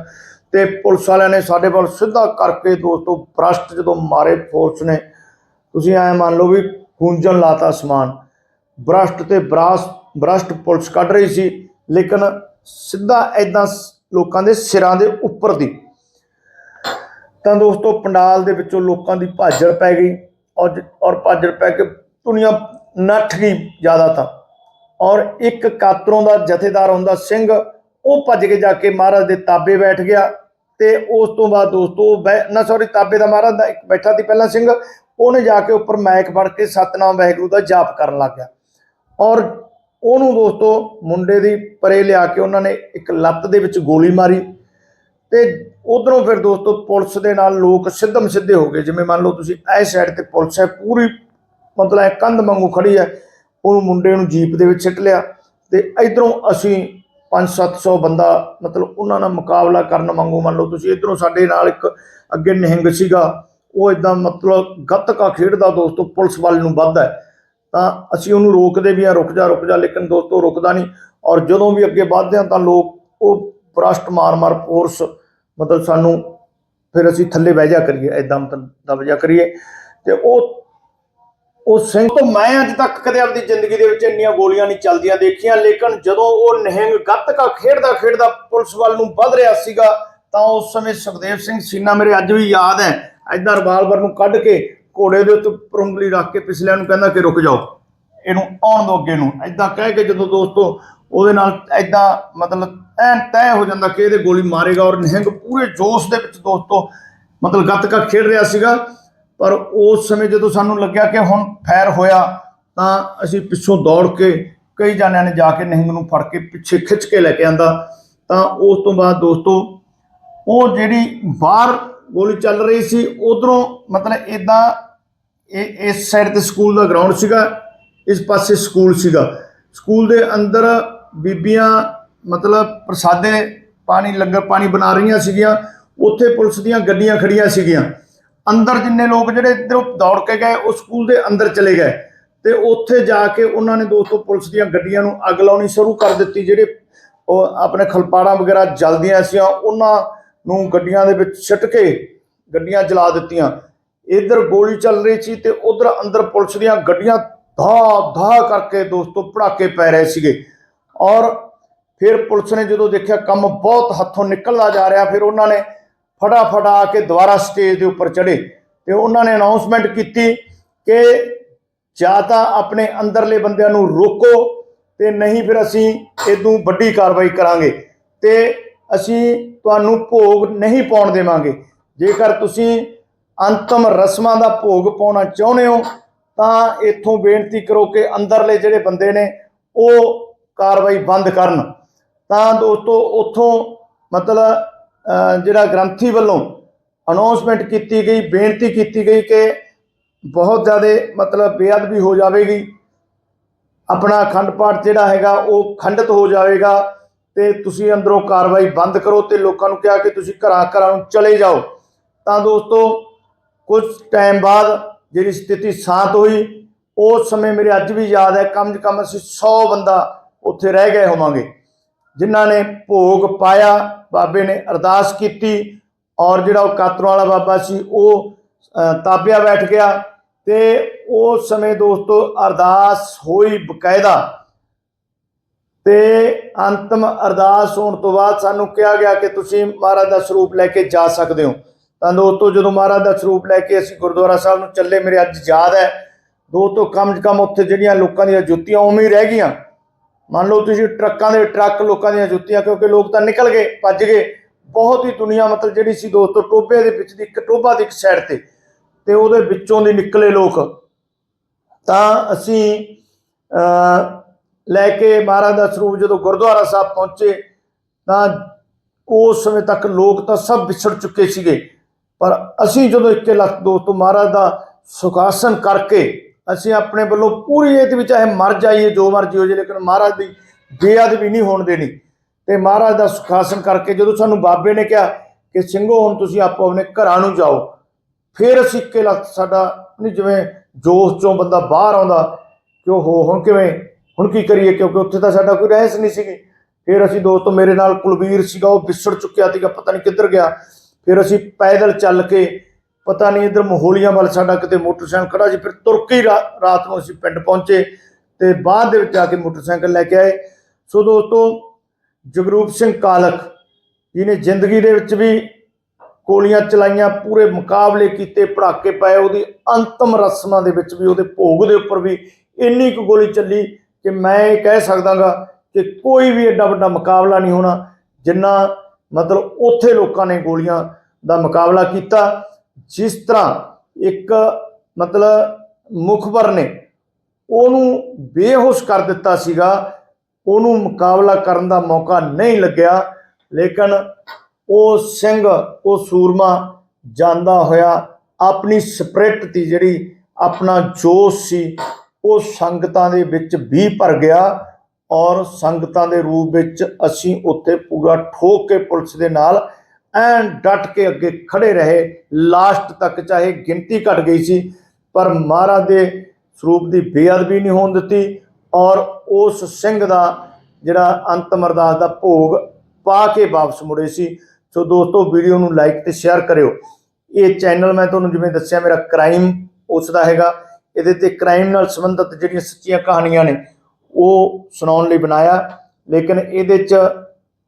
ਤੇ ਪੁਲਿਸ ਵਾਲਿਆਂ ਨੇ ਸਾਡੇ ਵੱਲ ਸਿੱਧਾ ਕਰਕੇ ਦੋਸਤੋ ਬ੍ਰਸ਼ਟ ਜਦੋਂ ਮਾਰੇ ਫੋਰਸ ਨੇ। ਤੁਸੀਂ ਐ ਮੰਨ ਲਓ ਵੀ ਗੂੰਜਣ ਲਾਤਾ ਸਮਾਨ। ਬ੍ਰਸ਼ਟ ਤੇ ਬਰਾਸ ਬ੍ਰਸ਼ਟ ਪੁਲਿਸ ਕੱਢ ਰਹੀ ਸੀ, ਲੇਕਿਨ ਸਿੱਧਾ ਐਦਾਂ ਲੋਕਾਂ ਦੇ ਸਿਰਾਂ ਦੇ ਉੱਪਰ ਦੀ। ਤਾਂ ਦੋਸਤੋ, ਪੰਡਾਲ ਦੇ ਵਿੱਚੋਂ ਲੋਕਾਂ ਦੀ ਭਾਜੜ ਪੈ ਗਈ ਔਰ ਔਰ ਭਾਜੜ ਪੈ ਕੇ ਦੁਨੀਆ ਨੱਠ ਗਈ ਜ਼ਿਆਦਾ ਤਾਂ ਔਰ ਇੱਕ ਕਾਤਰੋਂ ਦਾ ਜਥੇਦਾਰ ਹੁੰਦਾ ਸਿੰਘ, ਉਹ ਭੱਜ ਕੇ ਜਾ ਕੇ ਮਹਾਰਾਜ ਦੇ ਤਾਬੇ ਬੈਠ ਗਿਆ ਤੇ ਉਸ ਤੋਂ ਬਾਅਦ ਦੋਸਤੋ, ਬੈ- ਨਾ ਸੌਰੀ ਤਾਬੇ ਦਾ ਮਹਾਰਾਜ ਦਾ ਇੱਕ ਬੈਠਾ ਸੀ ਪਹਿਲਾਂ ਸਿੰਘ, ਉਹਨੇ ਜਾ ਕੇ ਉੱਪਰ ਮੈਕ ਫੜ ਕੇ ਸਤਨਾਮ ਵਾਹਿਗੁਰੂ ਦਾ ਜਾਪ ਕਰਨ ਲੱਗ ਗਿਆ। ਔਰ ਉਹਨੂੰ ਦੋਸਤੋ ਮੁੰਡੇ ਦੀ ਪਰੇ ਲਿਆ ਕੇ ਉਹਨਾਂ ਨੇ ਇੱਕ ਲੱਤ ਦੇ ਵਿੱਚ ਗੋਲੀ ਮਾਰੀ ਤੇ ਉਧਰੋਂ ਫਿਰ ਦੋਸਤੋ ਪੁਲਿਸ ਦੇ ਨਾਲ ਲੋਕ ਸਿੱਧਮ ਸਿੱਧੇ ਹੋ ਗਏ। ਜਿਵੇਂ ਮੰਨ ਲਓ ਤੁਸੀਂ ਇਹ ਸਾਈਡ ਤੇ ਪੁਲਿਸ ਹੈ, ਪੂਰੀ ਮਤਲਬ ਇਹ ਕੰਧ ਵਾਂਗੂ ਖੜੀ ਹੈ। ਉਹਨੂੰ ਮੁੰਡੇ ਨੂੰ ਜੀਪ ਦੇ ਵਿੱਚ ਸਿੱਟ ਲਿਆ ਤੇ ਇਧਰੋਂ ਅਸੀਂ 5-700 ਬੰਦਾ ਮਤਲਬ ਉਹਨਾਂ ਨਾਲ ਮੁਕਾਬਲਾ ਕਰਨ ਵਾਂਗੂ ਮੰਨ ਲਓ ਤੁਸੀਂ ਇਧਰੋਂ ਸਾਡੇ ਨਾਲ ਇੱਕ ਅੱਗੇ ਨਿਹੰਗ ਸੀਗਾ, ਉਹ ਇਦਾਂ ਮਤਲਬ ਗੱਤਕਾ ਖੇਡਦਾ ਦੋਸਤੋ ਪੁਲਿਸ ਵਾਲੇ ਨੂੰ ਵੱਧਦਾ ਹੈ। ਤਾਂ ਅਸੀਂ ਉਹਨੂੰ ਰੋਕਦੇ ਵੀ ਆ, ਰੁਕ ਜਾ ਰੁਕ ਜਾ, ਲੇਕਿਨ ਦੋਸਤੋ ਰੁਕਦਾ ਨਹੀਂ। ਔਰ ਜਦੋਂ ਵੀ ਅੱਗੇ ਵੱਧਦੇ ਆ ਤਾਂ ਲੋਕ ਉਹ ਬ੍ਰਸ਼ਟ ਮਾਰ ਮਾਰ ਫੋਰਸ ਮਤਲਬ ਸਾਨੂੰ ਫਿਰ ਅਸੀਂ ਥੱਲੇ ਬਹਿ ਜਾ ਕਰੀਏ ਐਦਾਂ ਮਤਲਬ ਦਬ ਜਾ ਕਰੀਏ। ਤੇ ਉਹ ਉਹ ਸਿੰਘ ਤੋਂ ਮੈਂ ਅੱਜ ਤੱਕ ਕਦੇ ਆਪਣੀ ਜ਼ਿੰਦਗੀ ਦੇ ਵਿੱਚ ਇੰਨੀਆਂ ਗੋਲੀਆਂ ਨਹੀਂ ਚੱਲਦੀਆਂ ਦੇਖੀਆਂ, ਲੇਕਿਨ ਜਦੋਂ ਉਹ ਨਹਿੰਗ ਗੱਤਕਾ ਖੇਡਦਾ ਖੇਡਦਾ ਪੁਲਿਸ ਵੱਲ ਨੂੰ ਵੱਧ ਰਿਹਾ ਸੀਗਾ, ਤਾਂ ਉਸ ਸਮੇਂ ਸੁਖਦੇਵ ਸਿੰਘ ਸੀਨਾ ਮੇਰੇ ਅੱਜ ਵੀ ਯਾਦ ਹੈ। ਐਦਾਂ ਰਿਵਾਲਵਰ ਨੂੰ ਕੱਢ ਕੇ ਘੋੜੇ ਦੇ ਉੱਤੇ ਉੱਪਰ ਰੱਖ ਕੇ ਪਿਛਲਿਆਂ ਨੂੰ ਕਹਿੰਦਾ ਕਿ ਰੁਕ ਜਾਓ। ਇਹਨੂੰ ਆਉਣ ਦਿਓ ਅੱਗੇ ਨੂੰ। ਐਦਾਂ ਕਹਿ ਕੇ ਜਦੋਂ ਦੋਸਤੋ ਉਹਦੇ ਨਾਲ ਐਦਾਂ ਮਤਲਬ ਐਨ ਤੈਅ ਹੋ ਜਾਂਦਾ ਕਿ ਇਹਦੇ ਗੋਲੀ ਮਾਰੇਗਾ ਔਰ ਨਿਹੰਗ ਪੂਰੇ ਜੋਸ਼ ਦੇ ਵਿੱਚ ਦੋਸਤੋ ਮਤਲਬ ਗੱਤਕਾ ਖੇਡ ਰਿਹਾ ਸੀਗਾ। ਪਰ ਉਸ ਸਮੇਂ ਜਦੋਂ ਸਾਨੂੰ ਲੱਗਿਆ ਕਿ ਹੁਣ ਫੈਰ ਹੋਇਆ ਤਾਂ ਅਸੀਂ ਪਿੱਛੋਂ ਦੌੜ ਕੇ ਕਈ ਜਾਣਿਆਂ ਨੇ ਜਾ ਕੇ ਨਿਹੰਗ ਨੂੰ ਫੜ ਕੇ ਪਿੱਛੇ ਖਿੱਚ ਕੇ ਲੈ ਕੇ ਆਂਦਾ। ਤਾਂ ਉਸ ਤੋਂ ਬਾਅਦ ਦੋਸਤੋ ਉਹ ਜਿਹੜੀ ਬਾਹਰ ਗੋਲੀ ਚੱਲ ਰਹੀ ਸੀ। ਉਧਰੋਂ ਮਤਲਬ ਇਦਾਂ ਇਹ, ਇਸ ਸਾਈਡ ਤੇ ਸਕੂਲ ਦਾ ਗਰਾਊਂਡ ਸੀਗਾ, ਇਸ ਪਾਸੇ ਸਕੂਲ ਸੀਗਾ। ਸਕੂਲ ਦੇ ਅੰਦਰ ਬੀਬੀਆਂ ਮਤਲਬ ਪ੍ਰਸਾਦੇ, ਪਾਣੀ, ਲੰਗਰ ਪਾਣੀ ਬਣਾ ਰਹੀਆਂ ਸੀਗੀਆਂ। ਉੱਥੇ ਪੁਲਿਸ ਦੀਆਂ ਗੱਡੀਆਂ ਖੜੀਆਂ ਸੀਗੀਆਂ। ਅੰਦਰ ਜਿੰਨੇ ਲੋਕ ਜਿਹੜੇ ਇੱਧਰੋਂ ਦੌੜ ਕੇ ਗਏ, ਉਹ ਸਕੂਲ ਦੇ ਅੰਦਰ ਚਲੇ ਗਏ। ਤੇ ਉੱਥੇ ਜਾ ਕੇ ਉਹਨਾਂ ਨੇ ਦੋਸਤੋ ਪੁਲਿਸ ਦੀਆਂ ਗੱਡੀਆਂ ਨੂੰ ਅੱਗ ਲਾਉਣੀ ਸ਼ੁਰੂ ਕਰ ਦਿੱਤੀ। ਜਿਹੜੇ ਉਹ ਆਪਣੇ ਖਲਪਾੜਾ ਵਗੈਰਾ ਜਲਦੀਆਂ ਸੀ ਉਹਨਾਂ ਨੂੰ ਗੱਡੀਆਂ ਦੇ ਵਿੱਚ ਛਿੱਟ ਕੇ ਗੱਡੀਆਂ ਜਲਾ ਦਿੱਤੀਆਂ। ਇੱਧਰ ਗੋਲੀ ਚੱਲ ਰਹੀ ਸੀ ਤੇ ਉਧਰ ਅੰਦਰ ਪੁਲਿਸ ਦੀਆਂ ਗੱਡੀਆਂ ਧਾ ਧਾ ਕਰਕੇ ਦੋਸਤੋ ਪੜਾਕੇ ਪੈ ਰਹੇ ਸੀਗੇ। ਔਰ ਫਿਰ ਪੁਲਿਸ ਨੇ ਜਦੋਂ ਦੇਖਿਆ ਕੰਮ ਬਹੁਤ ਹੱਥੋਂ ਨਿਕਲਦਾ ਜਾ ਰਿਹਾ, ਫਿਰ ਉਹਨਾਂ ਨੇ ਫਟਾਫਟ ਆ ਕੇ ਦੁਬਾਰਾ ਸਟੇਜ ਦੇ ਉੱਪਰ ਚੜੇ ਤੇ ਉਹਨਾਂ ਨੇ ਅਨਾਉਂਸਮੈਂਟ ਕੀਤੀ ਕਿ ਜਾਂ ਤਾਂ ਆਪਣੇ ਅੰਦਰਲੇ ਬੰਦਿਆਂ ਨੂੰ ਰੋਕੋ ਤੇ ਨਹੀਂ ਫਿਰ ਅਸੀਂ ਇਦੋਂ ਵੱਡੀ ਕਾਰਵਾਈ ਕਰਾਂਗੇ। ਤੇ ਅਸੀਂ ਤੁਹਾਨੂੰ ਭੋਗ ਨਹੀਂ ਪਾਉਣ ਦੇਵਾਂਗੇ। ਜੇਕਰ ਤੁਸੀਂ ਅੰਤਮ ਰਸਮਾਂ ਦਾ ਭੋਗ ਪਾਉਣਾ ਚਾਹੁੰਦੇ ਹੋ, ਤਾਂ ਇੱਥੋਂ ਬੇਨਤੀ ਕਰੋ ਕਿ ਅੰਦਰਲੇ ਜਿਹੜੇ ਬੰਦੇ ਨੇ, ਉਹ ਕਾਰਵਾਈ ਬੰਦ ਕਰਨ। ਤਾਂ ਦੋਸਤੋ, ਉੱਥੋਂ ਮਤਲਬ ਜਿਹੜਾ ਗ੍ਰੰਥੀ ਵੱਲੋਂ ਅਨਾਉਂਸਮੈਂਟ ਕੀਤੀ ਗਈ, ਬੇਨਤੀ ਕੀਤੀ ਗਈ ਕਿ ਬਹੁਤ ਜ਼ਿਆਦਾ ਮਤਲਬ ਬੇਅਦਬੀ ਹੋ ਜਾਵੇਗੀ। ਆਪਣਾ ਅਖੰਡ ਪਾਠ ਜਿਹੜਾ ਹੈਗਾ, ਉਹ ਖੰਡਿਤ ਹੋ ਜਾਵੇਗਾ। ਤੇ ਤੁਸੀਂ ਅੰਦਰੋਂ ਕਾਰਵਾਈ ਬੰਦ ਕਰੋ ਤੇ ਲੋਕਾਂ ਨੂੰ ਕਿਹਾ ਕਿ ਤੁਸੀਂ ਘਰਾਂ ਘਰਾਂ ਨੂੰ ਚਲੇ ਜਾਓ। ਤਾਂ ਦੋਸਤੋ, ਕੁਝ ਟਾਈਮ ਬਾਅਦ ਜਿਹੜੀ ਸਥਿਤੀ ਸ਼ਾਂਤ ਹੋਈ, ਉਸ ਸਮੇਂ ਮੇਰੇ ਅੱਜ ਵੀ ਯਾਦ ਹੈ, ਕਮ ਸੇ ਕਮ ਅਸੀਂ 100 ਬੰਦਾ ਉੱਥੇ ਰਹਿ ਗਏ ਹੋਵਾਂਗੇ। ਜਿਨ੍ਹਾਂ ਨੇ ਭੋਗ ਪਾਇਆ, ਬਾਬੇ ਨੇ ਅਰਦਾਸ ਕੀਤੀ ਔਰ ਜਿਹੜਾ ਉਹ ਕਾਤਰੋਂ ਵਾਲਾ ਬਾਬਾ ਸੀ, ਉਹ ਤਾਬਿਆ ਬੈਠ ਗਿਆ ਤੇ ਉਸ ਸਮੇਂ ਦੋਸਤੋ ਅਰਦਾਸ ਹੋਈ ਬਕਾਇਦਾ। ਤੇ ਅੰਤਮ ਅਰਦਾਸ ਹੋਣ ਤੋਂ ਬਾਅਦ ਸਾਨੂੰ ਕਿਹਾ ਗਿਆ ਕਿ ਤੁਸੀਂ ਮਹਾਰਾਜ ਦਾ ਸਰੂਪ ਲੈ ਕੇ ਜਾ ਸਕਦੇ ਹੋ। ਤਾਂ ਦੋਸਤੋ, ਜਦੋਂ ਮਹਾਰਾਜ ਦਾ ਸਰੂਪ ਲੈ ਕੇ ਅਸੀਂ ਗੁਰਦੁਆਰਾ ਸਾਹਿਬ ਨੂੰ ਚੱਲੇ, ਮੇਰੇ ਅੱਜ ਯਾਦ ਹੈ, ਦੋਸਤੋ, ਕਮ ਕਮ ਉੱਥੇ ਜਿਹੜੀਆਂ ਲੋਕਾਂ ਦੀਆਂ ਜੁੱਤੀਆਂ ਉਵੇਂ ਹੀ ਰਹਿ ਗਈਆਂ। ਮੰਨ ਲਓ ਤੁਸੀਂ ਟਰੱਕਾਂ ਦੇ, ਟਰੱਕ ਲੋਕਾਂ ਦੀਆਂ ਜੁੱਤੀਆਂ, ਕਿਉਂਕਿ ਲੋਕ ਤਾਂ ਨਿਕਲ ਗਏ, ਭੱਜ ਗਏ। ਬਹੁਤ ਹੀ ਦੁਨੀਆ ਮਤਲਬ ਜਿਹੜੀ ਸੀ ਦੋਸਤੋ ਟੋਬੇ ਦੇ ਵਿੱਚ ਦੀ ਇੱਕ ਟੋਬਾ ਦੀ ਇੱਕ ਸਾਈਡ ਤੇ ਤੇ ਉਹਦੇ ਵਿੱਚੋਂ ਦੀ ਨਿਕਲੇ ਲੋਕ। ਤਾਂ ਅਸੀਂ ਲੈ ਕੇ ਮਹਾਰਾਜ ਦਾ ਸਰੂਪ ਜਦੋਂ ਗੁਰਦੁਆਰਾ ਸਾਹਿਬ ਪਹੁੰਚੇ, ਤਾਂ ਉਸ ਸਮੇਂ ਤੱਕ ਲੋਕ ਤਾਂ ਸਭ ਵਿਛੜ ਚੁੱਕੇ ਸੀਗੇ। ਪਰ ਅਸੀਂ ਜਦੋਂ ਇੱਕੇ ਲੱਖ ਦੋਸਤੋ ਮਹਾਰਾਜ ਦਾ ਸੁਖਾਸਨ ਕਰਕੇ ਅਸੀਂ ਆਪਣੇ ਵੱਲੋਂ ਪੂਰੀ ਇਹ ਵਿੱਚ ਚਾਹੇ ਮਰ ਜਾਈਏ, ਜੋ ਮਰਜ਼ੀ ਹੋ ਜੇ ਲੇਕਿਨ ਮਹਾਰਾਜ ਦੀ ਬੇਅਦਬੀ ਨਹੀਂ ਹੋਣ ਦੇਣੀ। ਤੇ ਮਹਾਰਾਜ ਦਾ ਸੁਖਾਸਨ ਕਰਕੇ ਜਦੋਂ ਸਾਨੂੰ ਬਾਬੇ ਨੇ ਕਿਹਾ ਕਿ ਸਿੰਘੋ, ਹੁਣ ਤੁਸੀਂ ਆਪੋ ਆਪਣੇ ਘਰਾਂ ਨੂੰ ਜਾਓ, ਫਿਰ ਅਸੀਂ ਇੱਕੇ ਲੱਖ ਸਾਡਾ, ਨਹੀਂ ਜਿਵੇਂ ਜੋਸ਼ ਚੋਂ ਬੰਦਾ ਬਾਹਰ ਆਉਂਦਾ, ਕਿ ਉਹ ਹੁਣ ਕਿਵੇਂ? ਹੁਣ ਕੀ ਕਰੀਏ, ਕਿਉਂਕਿ ਉੱਥੇ ਤਾਂ ਸਾਡਾ ਕੋਈ ਰਹਿਸ ਨਹੀਂ ਸੀਗੀ। ਫਿਰ ਅਸੀਂ ਦੋਸਤੋ ਮੇਰੇ ਨਾਲ ਕੁਲਵੀਰ ਸੀਗਾ, ਉਹ ਵਿਸੜ ਚੁੱਕਿਆ ਸੀਗਾ, ਪਤਾ ਨਹੀਂ ਕਿੱਧਰ ਗਿਆ। ਫਿਰ ਅਸੀਂ ਪੈਦਲ ਚੱਲ ਕੇ, ਪਤਾ ਨਹੀਂ ਇਧਰ ਮਹੋਲੀਆਂ ਵੱਲ ਸਾਡਾ ਕਿਤੇ ਮੋਟਰਸਾਈਕਲ ਖੜਾ ਸੀ, ਫਿਰ ਤੁਰ ਕੇ ਹੀ ਰਾਤ ਨੂੰ ਅਸੀਂ ਪਿੰਡ ਪਹੁੰਚੇ ਤੇ ਬਾਅਦ ਦੇ ਵਿੱਚ ਆ ਕੇ ਮੋਟਰਸਾਈਕਲ ਲੈ ਕੇ ਆਏ। ਸੋ ਦੋਸਤੋ, ਜਗਰੂਪ ਸਿੰਘ ਕਾਲਕ ਜਿਹਨੇ ਜ਼ਿੰਦਗੀ ਦੇ ਵਿੱਚ ਵੀ ਗੋਲੀਆਂ ਚਲਾਈਆਂ, ਪੂਰੇ ਮੁਕਾਬਲੇ ਕੀਤੇ ਪੜਾਕੇ ਪਏ, ਉਹਦੀ ਅੰਤਮ ਰਸਮਾਂ ਦੇ ਵਿੱਚ ਵੀ, ਉਹਦੇ ਭੋਗ ਦੇ ਉੱਪਰ ਵੀ ਇੰਨੀ ਕੁ ਗੋਲੀ ਚੱਲੀ। ਕਿ ਮੈਂ ਇਹ ਕਹਿ ਸਕਦਾਗਾ ਕਿ ਕੋਈ ਵੀ ਐਡਾ ਵੱਡਾ ਮੁਕਾਬਲਾ ਨਹੀਂ ਹੋਣਾ, ਜਿੰਨਾ ਮਤਲਬ ਉੱਥੇ ਲੋਕਾਂ ਨੇ ਗੋਲੀਆਂ ਦਾ ਮੁਕਾਬਲਾ ਕੀਤਾ, ਜਿਸ ਤਰ੍ਹਾਂ ਇੱਕ ਮਤਲਬ ਮੁਖਬਰ ਨੇ ਉਹਨੂੰ ਬੇਹੋਸ਼ ਕਰ ਦਿੱਤਾ ਸੀਗਾ, ਉਹਨੂੰ ਮੁਕਾਬਲਾ ਕਰਨ ਦਾ ਮੌਕਾ ਨਹੀਂ ਲੱਗਿਆ, ਲੇਕਿਨ ਉਹ ਸਿੰਘ, ਉਹ ਸੂਰਮਾ ਜਾਂਦਾ ਹੋਇਆ ਆਪਣੀ ਸਪਿਰਿਟ ਦੀ ਜਿਹੜੀ ਆਪਣਾ ਜੋਸ਼ ਸੀ ਉਹ ਸੰਗਤਾਂ ਦੇ ਵਿੱਚ ਵੀ ਭਰ ਗਿਆ ਔਰ ਸੰਗਤਾਂ ਦੇ ਰੂਪ ਵਿੱਚ ਅਸੀਂ ਉੱਥੇ ਪੂਰਾ ਠੋਕ ਕੇ ਪੁਲਿਸ ਦੇ ਨਾਲ ਐਨ ਡਟ ਕੇ ਅੱਗੇ ਖੜੇ ਰਹੇ। ਲਾਸਟ ਤੱਕ ਚਾਹੇ ਗਿਣਤੀ ਘਟ ਗਈ ਸੀ, ਪਰ ਮਹਾਰਾਜ ਦੇ ਸਰੂਪ ਦੀ ਬੇਅਦਬੀ ਨਹੀਂ ਹੋਣ ਦਿੱਤੀ ਔਰ ਉਸ ਸਿੰਘ ਦਾ ਜਿਹੜਾ ਅੰਤਮ ਅਰਦਾਸ ਦਾ ਭੋਗ ਪਾ ਕੇ ਵਾਪਸ ਮੁੜੇ ਸੀ। ਸੋ ਦੋਸਤੋ, ਵੀਡੀਓ ਨੂੰ ਲਾਈਕ ਤੇ ਸ਼ੇਅਰ ਕਰਿਓ। ਇਹ ਚੈਨਲ ਮੈਂ ਤੁਹਾਨੂੰ ਜਿਵੇਂ ਦੱਸਿਆ, ਮੇਰਾ ਕ੍ਰਾਈਮ ਉਸ ਦਾ ਹੈਗਾ। ਇਹਦੇ ਤੇ ਕ੍ਰਾਈਮ ਨਾਲ ਸੰਬੰਧਿਤ ਜਿਹੜੀਆਂ ਸੱਚੀਆਂ ਕਹਾਣੀਆਂ ਨੇ, ਉਹ ਸੁਣਾਉਣ ਲਈ ਬਣਾਇਆ। ਲੇਕਿਨ ਇਹਦੇ 'ਚ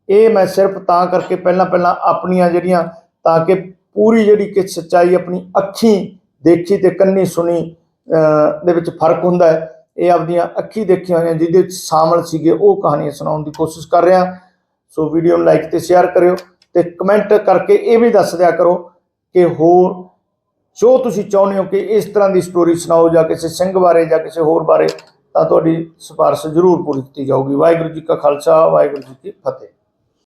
ਇਹ ਮੈਂ ਸਿਰਫ ਤਾਂ ਕਰਕੇ ਪਹਿਲਾਂ ਪਹਿਲਾਂ ਆਪਣੀਆਂ ਜਿਹੜੀਆਂ, ਤਾਂ ਕਿ ਪੂਰੀ ਜਿਹੜੀ ਕਿ ਸੱਚਾਈ ਆਪਣੀ ਅੱਖੀਂ ਦੇਖੀ ਤੇ ਕੰਨੀ ਸੁਣੀ ਦੇ ਵਿੱਚ ਫ਼ਰਕ ਹੁੰਦਾ ਹੈ, ਇਹ ਆਪਦੀਆਂ ਅੱਖੀ ਦੇਖੀਆਂ ਹੋਈਆਂ ਜਿਹਦੇ ਵਿੱਚ ਸ਼ਾਮਲ ਸੀਗੇ, ਉਹ ਕਹਾਣੀਆਂ ਸੁਣਾਉਣ ਦੀ ਕੋਸ਼ਿਸ਼ ਕਰ ਰਿਹਾ। ਸੋ ਵੀਡੀਓ ਨੂੰ ਲਾਈਕ ਤੇ ਸ਼ੇਅਰ ਕਰਿਓ ਤੇ ਕਮੈਂਟ ਕਰਕੇ ਇਹ ਵੀ ਦੱਸ ਦਿਆ ਕਰੋ ਕਿ ਹੋਰ ਜੋ ਤੁਸੀਂ ਚਾਹੁੰਦੇ ਹੋ ਕਿ ਇਸ ਤਰ੍ਹਾਂ ਦੀ ਸਟੋਰੀ ਸੁਣਾਓ ਜਾਂ ਕਿਸੇ ਸਿੰਘ ਬਾਰੇ ਜਾਂ ਕਿਸੇ ਹੋਰ ਬਾਰੇ, ਤਾਂ ਤੁਹਾਡੀ ਸਿਫਾਰਿਸ਼ ਜ਼ਰੂਰ ਪੂਰੀ ਕੀਤੀ ਜਾਊਗੀ। ਵਾਹਿਗੁਰੂ ਜੀ ਕਾ ਖਾਲਸਾ, ਵਾਹਿਗੁਰੂ ਜੀ ਕੀ ਫਤਿਹ।